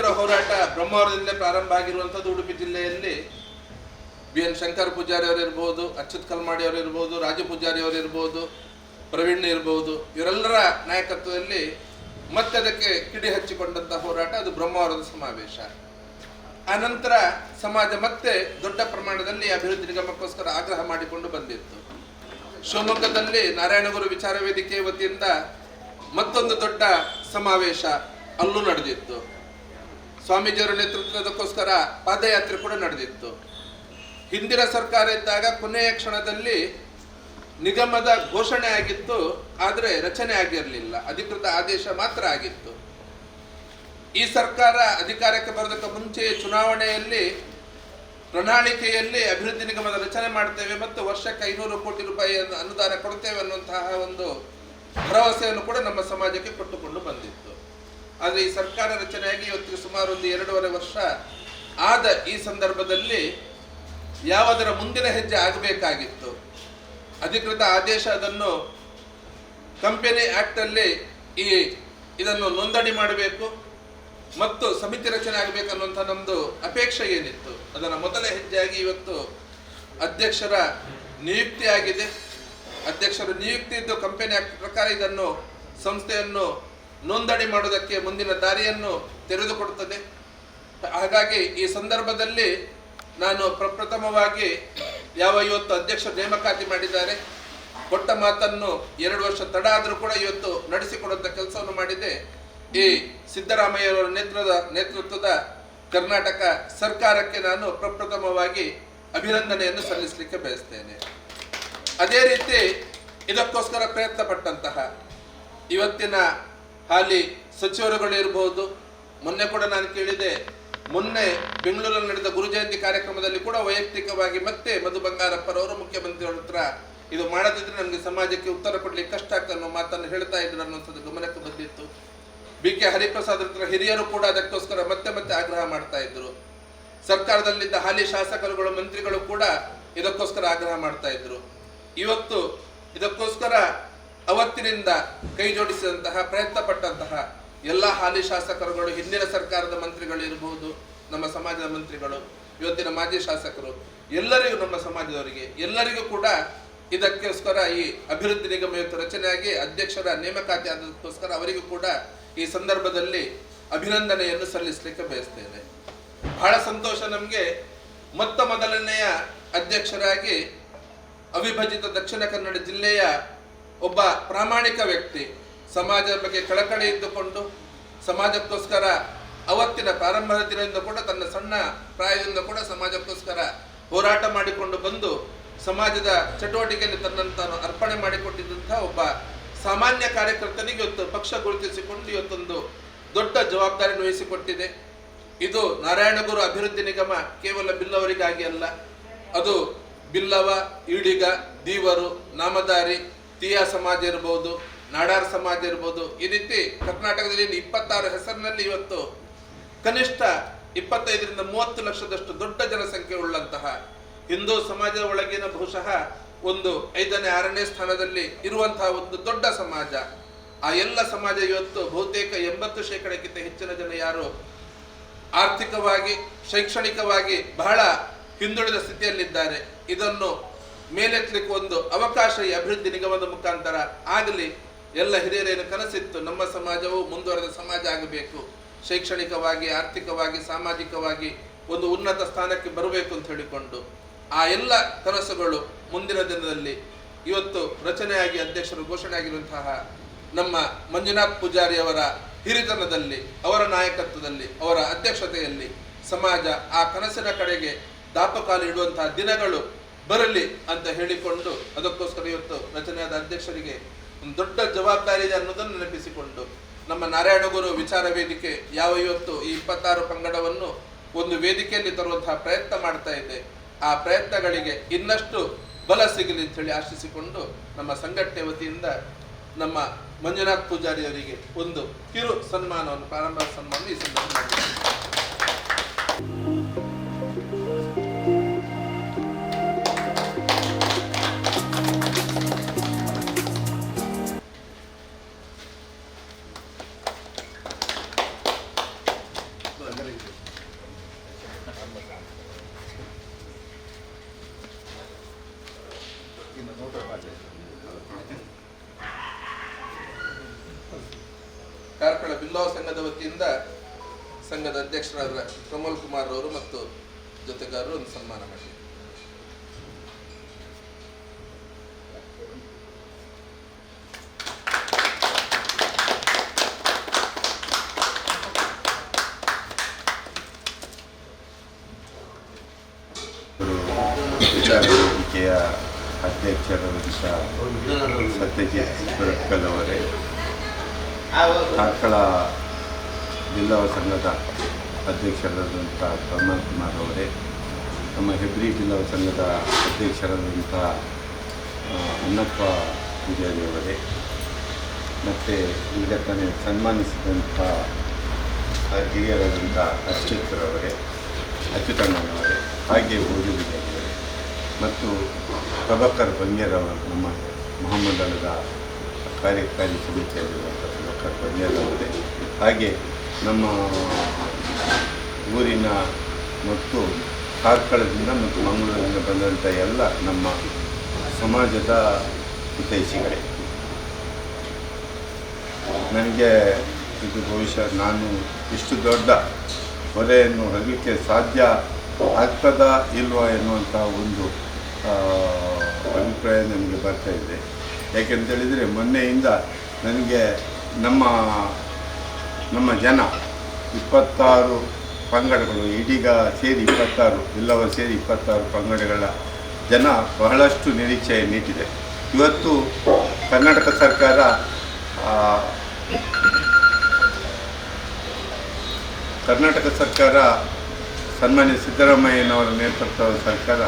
ಅದರ ಹೋರಾಟ ಬ್ರಹ್ಮಾವರದಿಂದಲೇ ಪ್ರಾರಂಭ ಆಗಿರುವಂಥದ್ದು ಉಡುಪಿ ಜಿಲ್ಲೆಯಲ್ಲಿ. ಬಿ ಎನ್ ಶಂಕರ್ ಪೂಜಾರಿ ಅವರಿರ್ಬೋದು ಅಚ್ಯುತ್ ಕಲ್ಮಾಡಿ ಅವರಿರ್ಬೋದು ರಾಜು ಪೂಜಾರಿ ಅವರಿರ್ಬೋದು ಪ್ರವೀಣ್ ಇರ್ಬೋದು, ಇವರೆಲ್ಲರ ನಾಯಕತ್ವದಲ್ಲಿ ಮತ್ತೆ ಅದಕ್ಕೆ ಕಿಡಿ ಹಚ್ಚಿಕೊಂಡಂತ ಹೋರಾಟ, ಅದು ಬ್ರಹ್ಮಾವರದ ಸಮಾವೇಶ. ಆನಂತರ ಸಮಾಜ ಮತ್ತೆ ದೊಡ್ಡ ಪ್ರಮಾಣದಲ್ಲಿ ಅಭಿವೃದ್ಧಿ ನಿಗಮಕ್ಕೋಸ್ಕರ ಆಗ್ರಹ ಮಾಡಿಕೊಂಡು ಬಂದಿತ್ತು. ಶಿವಮೊಗ್ಗದಲ್ಲಿ ನಾರಾಯಣಗುರು ವಿಚಾರ ವೇದಿಕೆ ವತಿಯಿಂದ ಮತ್ತೊಂದು ದೊಡ್ಡ ಸಮಾವೇಶ ಅಲ್ಲೂ ನಡೆದಿತ್ತು. ಸ್ವಾಮೀಜಿಯವರ ನೇತೃತ್ವದಕ್ಕೋಸ್ಕರ ಪಾದಯಾತ್ರೆ ಕೂಡ ನಡೆದಿತ್ತು. ಹಿಂದಿನ ಸರ್ಕಾರ ಇದ್ದಾಗ ಕೊನೆಯ ಕ್ಷಣದಲ್ಲಿ ನಿಗಮದ ಘೋಷಣೆ ಆಗಿತ್ತು, ಆದರೆ ರಚನೆ ಆಗಿರಲಿಲ್ಲ. ಅಧಿಕೃತ ಆದೇಶ ಮಾತ್ರ ಆಗಿತ್ತು. ಈ ಸರ್ಕಾರ ಅಧಿಕಾರಕ್ಕೆ ಬರೋದಕ್ಕೆ ಮುಂಚೆ ಚುನಾವಣೆಯಲ್ಲಿ ಪ್ರಣಾಳಿಕೆಯಲ್ಲಿ ಅಭಿವೃದ್ಧಿ ನಿಗಮದ ರಚನೆ ಮಾಡ್ತೇವೆ ಮತ್ತು ವರ್ಷಕ್ಕೆ ಐನೂರು ಕೋಟಿ ರೂಪಾಯಿ ಅನುದಾನ ಕೊಡ್ತೇವೆ ಅನ್ನುವಂತಹ ಒಂದು ಭರವಸೆಯನ್ನು ಕೂಡ ನಮ್ಮ ಸಮಾಜಕ್ಕೆ ಕೊಟ್ಟುಕೊಂಡು ಬಂದಿತ್ತು. ಆದರೆ ಈ ಸರ್ಕಾರ ರಚನೆಯಾಗಿ ಇವತ್ತಿಗೆ ಸುಮಾರು ಒಂದು ಎರಡೂವರೆ ವರ್ಷ ಆದ ಈ ಸಂದರ್ಭದಲ್ಲಿ ಯಾವುದರ ಮುಂದಿನ ಹೆಜ್ಜೆ ಆಗಬೇಕಾಗಿತ್ತು? ಅಧಿಕೃತ ಆದೇಶ ಅದನ್ನು ಕಂಪನಿ ಆ್ಯಕ್ಟಲ್ಲಿ ಈ ಇದನ್ನು ನೋಂದಣಿ ಮಾಡಬೇಕು ಮತ್ತು ಸಮಿತಿ ರಚನೆ ಆಗಬೇಕನ್ನುವಂಥ ನಮ್ಮದು ಅಪೇಕ್ಷೆ ಏನಿತ್ತು? ಅದರ ಮೊದಲ ಹೆಜ್ಜೆಯಾಗಿ ಇವತ್ತು ಅಧ್ಯಕ್ಷರ ನಿಯುಕ್ತಿ ಆಗಿದೆ ಅಧ್ಯಕ್ಷರ ನಿಯುಕ್ತಿ ಇದ್ದು ಕಂಪನಿ ಆ್ಯಕ್ಟ್ ಪ್ರಕಾರ ಇದನ್ನು ಸಂಸ್ಥೆಯನ್ನು ನೋಂದಣಿ ಮಾಡೋದಕ್ಕೆ ಮುಂದಿನ ದಾರಿಯನ್ನು ತೆರೆದುಕೊಡುತ್ತದೆ. ಹಾಗಾಗಿ ಈ ಸಂದರ್ಭದಲ್ಲಿ ನಾನು ಪ್ರಪ್ರಥಮವಾಗಿ ಯಾವ ಇವತ್ತು ಅಧ್ಯಕ್ಷ ನೇಮಕಾತಿ ಮಾಡಿದ್ದಾರೆ, ಕೊಟ್ಟ ಮಾತನ್ನು ಎರಡು ವರ್ಷ ತಡ ಆದರೂ ಕೂಡ ಇವತ್ತು ನಡೆಸಿಕೊಡುವಂಥ ಕೆಲಸವನ್ನು ಮಾಡಿದೆ. ಈ ಸಿದ್ದರಾಮಯ್ಯವರ ನೇತೃತ್ವದ ನೇತೃತ್ವದ ಕರ್ನಾಟಕ ಸರ್ಕಾರಕ್ಕೆ ನಾನು ಪ್ರಪ್ರಥಮವಾಗಿ ಅಭಿನಂದನೆಯನ್ನು ಸಲ್ಲಿಸಲಿಕ್ಕೆ ಬಯಸ್ತೇನೆ. ಅದೇ ರೀತಿ ಇದಕ್ಕೋಸ್ಕರ ಪ್ರಯತ್ನ ಪಟ್ಟಂತಹ ಇವತ್ತಿನ ಹಾಲಿ ಸಚಿವರುಗಳು ಇರಬಹುದು ಮೊನ್ನೆ ಕೂಡ ನಾನು ಕೇಳಿದೆ, ಮೊನ್ನೆ ಬೆಂಗಳೂರಲ್ಲಿ ನಡೆದ ಗುರು ಜಯಂತಿ ಕಾರ್ಯಕ್ರಮದಲ್ಲಿ ಕೂಡ ವೈಯಕ್ತಿಕವಾಗಿ ಮತ್ತೆ ಮಧು ಬಂಗಾರಪ್ಪರವರು ಮುಖ್ಯಮಂತ್ರಿಗಳ ಹತ್ರ ಇದು ಮಾಡದಿದ್ರೆ ನಮಗೆ ಸಮಾಜಕ್ಕೆ ಉತ್ತರ ಕೊಡ್ಲಿಕ್ಕೆ ಕಷ್ಟ ಆಗ್ತದೆ ಅನ್ನೋ ಮಾತನ್ನು ಹೇಳ್ತಾ ಇದ್ರು ಅನ್ನುವಂಥದ್ದು ಗಮನಕ್ಕೆ ಬಂದಿತ್ತು. ಬಿ ಕೆ ಹರಿಪ್ರಸಾದ್ ಹತ್ರ ಹಿರಿಯರು ಕೂಡ ಅದಕ್ಕೋಸ್ಕರ ಮತ್ತೆ ಮತ್ತೆ ಆಗ್ರಹ ಮಾಡ್ತಾ ಇದ್ರು. ಸರ್ಕಾರದಲ್ಲಿದ್ದ ಹಾಲಿ ಶಾಸಕರುಗಳು, ಮಂತ್ರಿಗಳು ಕೂಡ ಇದಕ್ಕೋಸ್ಕರ ಆಗ್ರಹ ಮಾಡ್ತಾ ಇದ್ರು. ಇವತ್ತು ಇದಕ್ಕೋಸ್ಕರ ಅವತ್ತಿನಿಂದ ಕೈ ಜೋಡಿಸಿದಂತಹ, ಪ್ರಯತ್ನ ಎಲ್ಲ ಹಾಲಿ ಶಾಸಕರುಗಳು, ಹಿಂದಿನ ಸರ್ಕಾರದ ಮಂತ್ರಿಗಳು ಇರಬಹುದು ನಮ್ಮ ಸಮಾಜದ ಮಂತ್ರಿಗಳು, ಇವತ್ತಿನ ಮಾಜಿ ಶಾಸಕರು, ಎಲ್ಲರಿಗೂ ನಮ್ಮ ಸಮಾಜದವರಿಗೆ, ಎಲ್ಲರಿಗೂ ಕೂಡ ಇದಕ್ಕೋಸ್ಕರ ಈ ಅಭಿವೃದ್ಧಿ ನಿಗಮ ಇವತ್ತು ರಚನೆಯಾಗಿ ಅಧ್ಯಕ್ಷರ ನೇಮಕಾತಿ ಆದಕ್ಕೋಸ್ಕರ ಅವರಿಗೂ ಕೂಡ ಈ ಸಂದರ್ಭದಲ್ಲಿ ಅಭಿನಂದನೆಯನ್ನು ಸಲ್ಲಿಸಲಿಕ್ಕೆ ಬಯಸ್ತೇನೆ. ಬಹಳ ಸಂತೋಷ ನಮಗೆ. ಮೊತ್ತ ಮೊದಲನೆಯ ಅಧ್ಯಕ್ಷರಾಗಿ ಅವಿಭಜಿತ ದಕ್ಷಿಣ ಕನ್ನಡ ಜಿಲ್ಲೆಯ ಒಬ್ಬ ಪ್ರಾಮಾಣಿಕ ವ್ಯಕ್ತಿ ಸಮಾಜದ ಬಗ್ಗೆ ಕಳಕಳಿ ಇದ್ದುಕೊಂಡು ಸಮಾಜಕ್ಕೋಸ್ಕರ ಅವತ್ತಿನ ಪ್ರಾರಂಭದ ದಿನದಿಂದ ಕೂಡ ತನ್ನ ಸಣ್ಣ ಪ್ರಾಯದಿಂದ ಕೂಡ ಸಮಾಜಕ್ಕೋಸ್ಕರ ಹೋರಾಟ ಮಾಡಿಕೊಂಡು ಬಂದು ಸಮಾಜದ ಚಟುವಟಿಕೆಯಲ್ಲಿ ತನ್ನನ್ನು ತಾನು ಅರ್ಪಣೆ ಮಾಡಿಕೊಂಡಿದ್ದಂತಹ ಒಬ್ಬ ಸಾಮಾನ್ಯ ಕಾರ್ಯಕರ್ತನಿಗೆ ಇವತ್ತು ಪಕ್ಷ ಗುರುತಿಸಿಕೊಂಡು ಇವತ್ತೊಂದು ದೊಡ್ಡ ಜವಾಬ್ದಾರಿಯನ್ನು ವಹಿಸಿಕೊಟ್ಟಿದೆ. ಇದು ನಾರಾಯಣಗುರು ಅಭಿವೃದ್ಧಿ ನಿಗಮ ಕೇವಲ ಬಿಲ್ಲವರಿಗಾಗಿ ಅಲ್ಲ, ಅದು ಬಿಲ್ಲವ, ಈಡಿಗ, ದೀವರು ನಾಮದಾರಿ ತೀಯ ಸಮಾಜ ಇರ್ಬೋದು, ನಾಡಾರ್ ಸಮಾಜ ಇರ್ಬೋದು, ಈ ರೀತಿ ಕರ್ನಾಟಕದಲ್ಲಿ ಇಪ್ಪತ್ತಾರು ಹೆಸರಿನಲ್ಲಿ ಇವತ್ತು ಕನಿಷ್ಠ ಇಪ್ಪತ್ತೈದರಿಂದ ಮೂವತ್ತು ಲಕ್ಷದಷ್ಟು ದೊಡ್ಡ ಜನಸಂಖ್ಯೆ ಉಳ್ಳಂತಹ ಹಿಂದೂ ಸಮಾಜದ ಒಳಗಿನ ಬಹುಶಃ ಒಂದು ಐದನೇ, ಆರನೇ ಸ್ಥಾನದಲ್ಲಿ ಇರುವಂತಹ ಒಂದು ದೊಡ್ಡ ಸಮಾಜ. ಆ ಎಲ್ಲ ಸಮಾಜ ಇವತ್ತು ಬಹುತೇಕ ಎಂಬತ್ತು ಶೇಕಡಕ್ಕಿಂತ ಹೆಚ್ಚಿನ ಜನ ಯಾರು ಆರ್ಥಿಕವಾಗಿ, ಶೈಕ್ಷಣಿಕವಾಗಿ ಬಹಳ ಹಿಂದುಳಿದ ಸ್ಥಿತಿಯಲ್ಲಿದ್ದಾರೆ. ಇದನ್ನು ಮೇಲೆತ್ತಲಿಕ್ಕೆ ಒಂದು ಅವಕಾಶ ಈ ಅಭಿವೃದ್ಧಿ ನಿಗಮದ ಮುಖಾಂತರ ಆಗಲಿ. ಎಲ್ಲ ಹಿರಿಯರೇನು ಕನಸಿತ್ತು, ನಮ್ಮ ಸಮಾಜವು ಮುಂದುವರೆದ ಸಮಾಜ ಆಗಬೇಕು. ಶೈಕ್ಷಣಿಕವಾಗಿ, ಆರ್ಥಿಕವಾಗಿ, ಸಾಮಾಜಿಕವಾಗಿ ಒಂದು ಉನ್ನತ ಸ್ಥಾನಕ್ಕೆ ಬರಬೇಕು ಅಂತ ಹೇಳಿಕೊಂಡು ಆ ಎಲ್ಲ ಕನಸುಗಳು ಮುಂದಿನ ದಿನದಲ್ಲಿ ಇವತ್ತು ರಚನೆಯಾಗಿ ಅಧ್ಯಕ್ಷರು ಘೋಷಣೆ ಆಗಿರುವಂತಹ ನಮ್ಮ ಮಂಜುನಾಥ್ ಪೂಜಾರಿ ಅವರ ಹಿರಿತನದಲ್ಲಿ, ಅವರ ನಾಯಕತ್ವದಲ್ಲಿ, ಅವರ ಅಧ್ಯಕ್ಷತೆಯಲ್ಲಿ ಸಮಾಜ ಆ ಕನಸಿನ ಕಡೆಗೆ ದಾಪಕಾಲು ಇಡುವಂತಹ ದಿನಗಳು ಬರಲಿ ಅಂತ ಹೇಳಿಕೊಂಡು ಅದಕ್ಕೋಸ್ಕರ ಇವತ್ತು ರಚನೆಯಾದ ಅಧ್ಯಕ್ಷರಿಗೆ ಒಂದು ದೊಡ್ಡ ಜವಾಬ್ದಾರಿ ಇದೆ ಅನ್ನೋದನ್ನು ನೆನಪಿಸಿಕೊಂಡು ನಮ್ಮ ನಾರಾಯಣಗುರು ವಿಚಾರ ವೇದಿಕೆ ಯಾವ ಇವತ್ತು ಈ ಇಪ್ಪತ್ತಾರು ಪಂಗಡವನ್ನು ಒಂದು ವೇದಿಕೆಯಲ್ಲಿ ತರುವಂತಹ ಪ್ರಯತ್ನ ಮಾಡ್ತಾ ಇದೆ. ಆ ಪ್ರಯತ್ನಗಳಿಗೆ ಇನ್ನಷ್ಟು ಬಲ ಸಿಗಲಿ ಅಂತ ಹೇಳಿ ಆಶಿಸಿಕೊಂಡು ನಮ್ಮ ಸಂಘಟನೆ ವತಿಯಿಂದ ನಮ್ಮ ಮಂಜುನಾಥ್ ಪೂಜಾರಿ ಅವರಿಗೆ ಒಂದು ಕಿರು ಸನ್ಮಾನವನ್ನು, ಪ್ರಾರಂಭ ಸನ್ಮಾನ ಈ ಸಂದರ್ಭ ವತಿಯಿಂದ ಸಂಘದ ಅಧ್ಯಕ್ಷರಾದ ಪ್ರಮೋಲ್ ಕುಮಾರ್ ಅವರು ಮತ್ತು ಜೊತೆಗಾರರು ಒಂದು ಸನ್ಮಾನ ಮಾಡಿ ವೇದಿಕೆಯ ಅಧ್ಯಕ್ಷರಾದಂಥ ಸತ್ಯಜಿತ್ ಸುರತ್ಕಲ್ ಅವರೇ. ಕಾರ್ಕಳ ಜಿಲ್ಲಾ ಸಂಘದ ಅಧ್ಯಕ್ಷರಾದಂಥ ಪ್ರಮೋದ್ ಕುಮಾರ್ ಅವರೇ, ನಮ್ಮ ಹೆಬ್ರಿ ಜಿಲ್ಲಾ ಸಂಘದ ಅಧ್ಯಕ್ಷರಾದಂಥ ಅಣ್ಣಪ್ಪ ಪೂಜಾರಿ ಅವರೇ, ಮತ್ತು ಈಗ ತಾನೇ ಸನ್ಮಾನಿಸಿದಂಥ ಹಿರಿಯರಾದಂಥ ಅಚ್ಯುತರವರೇ ಅಚ್ಯುತಣ್ಣನವರೇ ಹಾಗೆ ಓದುವಿದವರೇ ಮತ್ತು ಪ್ರಭಾಕರ್ ಬಂಗೇರವರು ನಮ್ಮ ಮಹಾಮಂಡಲದ ಕಾರ್ಯಕಾರಿ ಸಮಿತಿಯಲ್ಲಿರುವಂಥ ಪ್ರಭಾಕರ್ ಬಂಗೇರವರೇ ಹಾಗೆ ನಮ್ಮ ಊರಿನ ಮತ್ತು ಕಾರ್ಕಳದಿಂದ ಮತ್ತು ಮಂಗಳೂರಿನಿಂದ ಬಂದಂಥ ಎಲ್ಲ ನಮ್ಮ ಸಮಾಜದ ಹಿತೈಷಿಗಳೇ. ನನಗೆ ಇದು ಬಹುಶಃ ನಾನು ಇಷ್ಟು ದೊಡ್ಡ ಹೊರೆಯನ್ನು ಹೊರಲಿಕ್ಕೆ ಸಾಧ್ಯ ಆಗ್ತದ ಇಲ್ವಾ ಎನ್ನುವಂಥ ಒಂದು ಅಭಿಪ್ರಾಯ ನನಗೆ ಬರ್ತಾ ಇದೆ. ಯಾಕೆಂತೇಳಿದರೆ ಮೊನ್ನೆಯಿಂದ ನನಗೆ ನಮ್ಮ ನಮ್ಮ ಜನ ಇಪ್ಪತ್ತಾರು ಪಂಗಡಗಳು ಇಡೀಗ ಸೇರಿ ಇಪ್ಪತ್ತಾರು ಎಲ್ಲವ ಸೇರಿ ಇಪ್ಪತ್ತಾರು ಪಂಗಡಗಳ ಜನ ಬಹಳಷ್ಟು ನಿರೀಕ್ಷೆಯನ್ನಿಟ್ಟಿದೆ ಇವತ್ತು ಕರ್ನಾಟಕ ಸರ್ಕಾರ ಕರ್ನಾಟಕ ಸರ್ಕಾರ, ಸನ್ಮಾನ್ಯ ಸಿದ್ದರಾಮಯ್ಯನವರ ನೇತೃತ್ವದ ಸರ್ಕಾರ,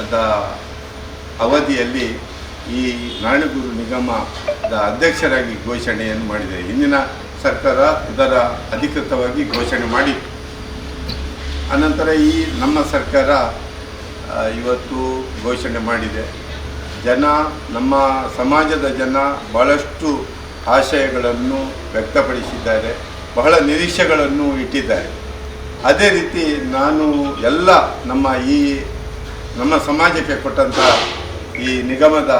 ಅದ ಅವಧಿಯಲ್ಲಿ ಈ ನಾಣಗುರು ನಿಗಮದ ಅಧ್ಯಕ್ಷರಾಗಿ ಘೋಷಣೆಯನ್ನು ಮಾಡಿದೆ. ಹಿಂದಿನ ಸರ್ಕಾರ ಇದರ ಅಧಿಕೃತವಾಗಿ ಘೋಷಣೆ ಮಾಡಿ. ಅನಂತರ ಈ ನಮ್ಮ ಸರ್ಕಾರ ಇವತ್ತು ಘೋಷಣೆ ಮಾಡಿದೆ. ಜನ, ನಮ್ಮ ಸಮಾಜದ ಜನ ಬಹಳಷ್ಟು ಆಶಯಗಳನ್ನು ವ್ಯಕ್ತಪಡಿಸಿದ್ದಾರೆ. ಬಹಳ ನಿರೀಕ್ಷೆಗಳನ್ನು ಇಟ್ಟಿದ್ದಾರೆ. ಅದೇ ರೀತಿ ನಾನು ಎಲ್ಲ ನಮ್ಮ ಈ, ನಮ್ಮ ಸಮಾಜಕ್ಕೆ ಕೊಟ್ಟಂತಹ ಈ ನಿಗಮದ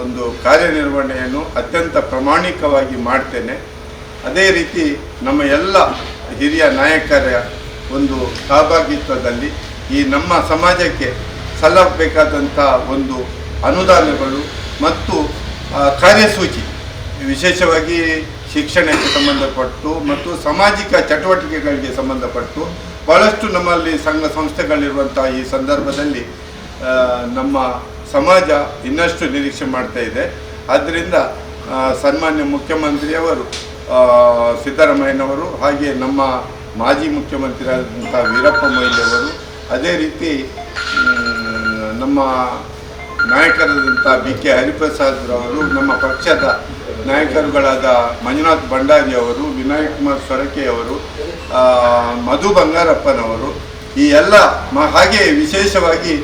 ಒಂದು ಕಾರ್ಯನಿರ್ವಹಣೆಯನ್ನು ಅತ್ಯಂತ ಪ್ರಾಮಾಣಿಕವಾಗಿ ಮಾಡ್ತೇನೆ. ಅದೇ ರೀತಿ ನಮ್ಮ ಎಲ್ಲ ಹಿರಿಯ ನಾಯಕರ ಒಂದು ಸಹಭಾಗಿತ್ವದಲ್ಲಿ ಈ ನಮ್ಮ ಸಮಾಜಕ್ಕೆ ಸಲ್ಲಬೇಕಾದಂಥ ಒಂದು ಅನುದಾನಗಳು ಮತ್ತು ಕಾರ್ಯಸೂಚಿ, ವಿಶೇಷವಾಗಿ ಶಿಕ್ಷಣಕ್ಕೆ ಸಂಬಂಧಪಟ್ಟು ಮತ್ತು ಸಾಮಾಜಿಕ ಚಟುವಟಿಕೆಗಳಿಗೆ ಸಂಬಂಧಪಟ್ಟು ಬಹಳಷ್ಟು ನಮ್ಮಲ್ಲಿ ಸಂಘ ಸಂಸ್ಥೆಗಳಿರುವಂಥ ಈ ಸಂದರ್ಭದಲ್ಲಿ ನಮ್ಮ ಸಮಾಜ ಇನ್ನಷ್ಟು ನಿರೀಕ್ಷೆ ಮಾಡ್ತಾ ಇದೆ. ಆದ್ದರಿಂದ ಸನ್ಮಾನ್ಯ ಮುಖ್ಯಮಂತ್ರಿಯವರು ಸಿದ್ದರಾಮಯ್ಯನವರು ಹಾಗೆ ನಮ್ಮ ಮಾಜಿ ಮುಖ್ಯಮಂತ್ರಿಯಾದಂಥ ವೀರಪ್ಪ ಮೊಯ್ಲಿಯವರು ಅದೇ ರೀತಿ ನಮ್ಮ ನಾಯಕರಾದಂಥ ಬಿ ಕೆ ಹರಿಪ್ರಸಾದ್ರವರು ನಮ್ಮ ಪಕ್ಷದ ನಾಯಕರುಗಳಾದ ಮಂಜುನಾಥ್ ಭಂಡಾರಿ ಅವರು ವಿನಾಯಕ್ ಕುಮಾರ್ ಸೊರಕೆ ಅವರು ಆ, ಮಧು ಬಂಗಾರಪ್ಪನವರು ಈ ಎಲ್ಲ ಮ ಹಾಗೆ ವಿಶೇಷವಾಗಿ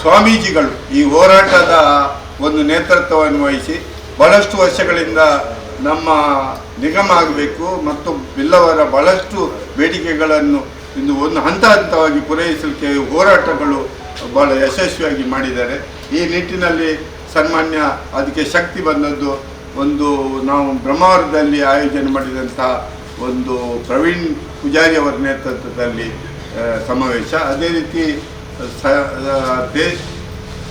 ಸ್ವಾಮೀಜಿಗಳು ಈ ಹೋರಾಟದ ಒಂದು ನೇತೃತ್ವವನ್ನು ವಹಿಸಿ ಬಹಳಷ್ಟು ವರ್ಷಗಳಿಂದ ನಮ್ಮ ನಿಗಮ ಆಗಬೇಕು ಮತ್ತು ಬಿಲ್ಲವರ ಬಹಳಷ್ಟು ಬೇಡಿಕೆಗಳನ್ನು ಇಂದು ಒಂದು ಹಂತ ಹಂತವಾಗಿ ಪೂರೈಸಲಿಕ್ಕೆ ಹೋರಾಟಗಳು ಬಹಳ ಯಶಸ್ವಿಯಾಗಿ ಮಾಡಿದ್ದಾರೆ. ಈ ನಿಟ್ಟಿನಲ್ಲಿ ಸನ್ಮಾನ್ಯ ಅದಕ್ಕೆ ಶಕ್ತಿ ಬಂದದ್ದು ಒಂದು ನಾವು ಬ್ರಹ್ಮಾವರದಲ್ಲಿ ಆಯೋಜನೆ ಮಾಡಿದಂಥ ಒಂದು ಪ್ರವೀಣ್ ಪೂಜಾರಿ ಅವರ ನೇತೃತ್ವದಲ್ಲಿ ಸಮಾವೇಶ. ಅದೇ ರೀತಿ